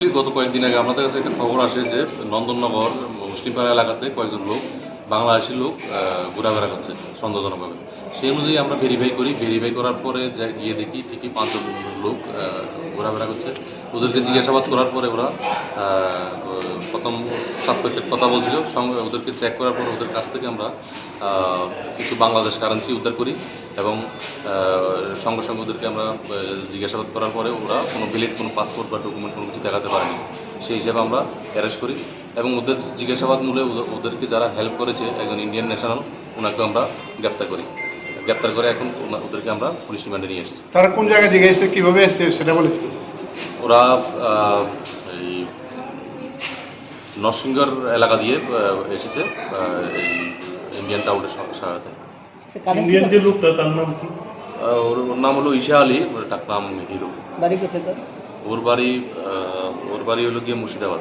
গত কয়েকদিন আগে আমাদের কাছে একটা খবর আসে যে নন্দননগর মুসলিমপাড়া এলাকাতে কয়েকজন লোক, বাংলাদেশি লোক ঘোরাফেরা করছে সন্দেহজনকভাবে। সেই অনুযায়ী আমরা ভেরিফাই করি। ভেরিফাই করার পরে গিয়ে দেখি ঠিকই পাঁচজন লোক ঘোরাফেরা করছে। ওদেরকে জিজ্ঞাসাবাদ করার পরে ওরা প্রথম সাসপেক্টেড কথা বলছিল। সঙ্গে ওদেরকে চেক করার পর ওদের কাছ থেকে আমরা কিছু বাংলাদেশ কারেন্সি উদ্ধার করি। এবং সঙ্গে সঙ্গে ওদেরকে আমরা জিজ্ঞাসাবাদ করার পরে ওরা কোনো ভ্যালিড কোনো পাসপোর্ট বা ডকুমেন্ট কোনো কিছু দেখাতে পারেনি। সেই হিসাবে আমরা অ্যারেস্ট করি এবং ওদের জিজ্ঞাসাবাদ মূলে ওদের- ওদেরকে যারা হেল্প করেছে একজন ইন্ডিয়ান ন্যাশনাল ওনাকে আমরা গ্রেপ্তার করি। গ্রেপ্তার করে এখন ওদেরকে আমরা পুলিশ রিমান্ডে নিয়ে এসেছি। তারা কোন জায়গায় জিজ্ঞেস কীভাবে এসছে সেটা বলেছে? ওরা এই নরসিংগড় এলাকা দিয়ে এসেছে এই ইন্ডিয়ান টাউনের সহায়তায়। ইন্ডিয়ান যে লোকটা তার নাম কি? ওর ওর নাম হলো ঈশা আলী ওর ডাক নাম হিরো। বাড়ি কোথায় ওর বাড়ি আহ, ওর বাড়ি হলো গিয়ে মুর্শিদাবাদ।